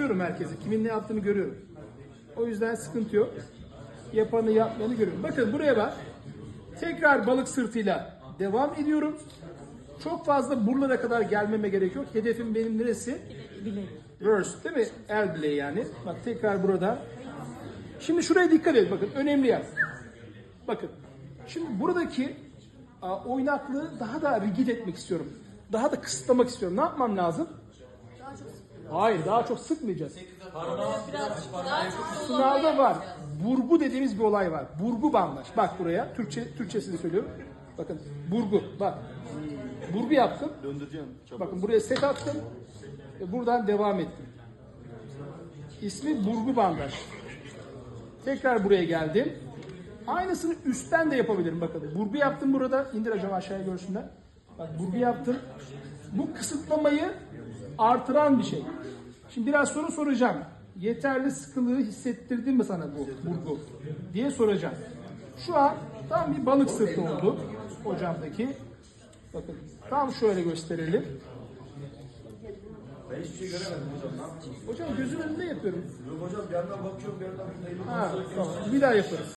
Görüyorum herkesi. Kimin ne yaptığını görüyorum. O yüzden sıkıntı yok. Yapanı yapmayanı görüyorum. Bakın buraya bak. Tekrar balık sırtıyla devam ediyorum. Çok fazla buralara kadar gelmeme gerek yok. Hedefim benim neresi? Verse değil mi? El bileği yani. Bak tekrar burada. Şimdi şuraya dikkat edin. Bakın önemli yer. Bakın. Şimdi buradaki oynaklığı daha da rigid etmek istiyorum. Daha da kısıtlamak istiyorum. Ne yapmam lazım? Hayır daha çok sıkmayacağız. Sınavda var. Burgu dediğimiz bir olay var. Burgu bandaj. Bak buraya. Türkçe Türkçesini söylüyorum. Bakın burgu. Bak. Burgu yaptım. Döndüreceğim. Çabuk. Bakın buraya set attım. Ve buradan devam ettim. İsmi burgu bandaj. Tekrar buraya geldim. Aynısını üstten de yapabilirim bakın. Burgu yaptım burada. İndir hocam aşağıya görsünler. Bak burgu yaptım. Bu kısıtlamayı artıran bir şey. Şimdi biraz sonra soracağım. Yeterli sıkılığı hissettirdi mi sana bu burgu diye soracağım. Şu an tam bir balık sırtı oldu hocamdaki. Bakın tam şöyle gösterelim. Ben hiçbir şey göremedim hocam. Ne yaptınız? Hocam gözün önünde yapıyorum. Yok hocam bir yandan bakıyorum bir yandan elim Ha, tamam. Bir daha yaparız.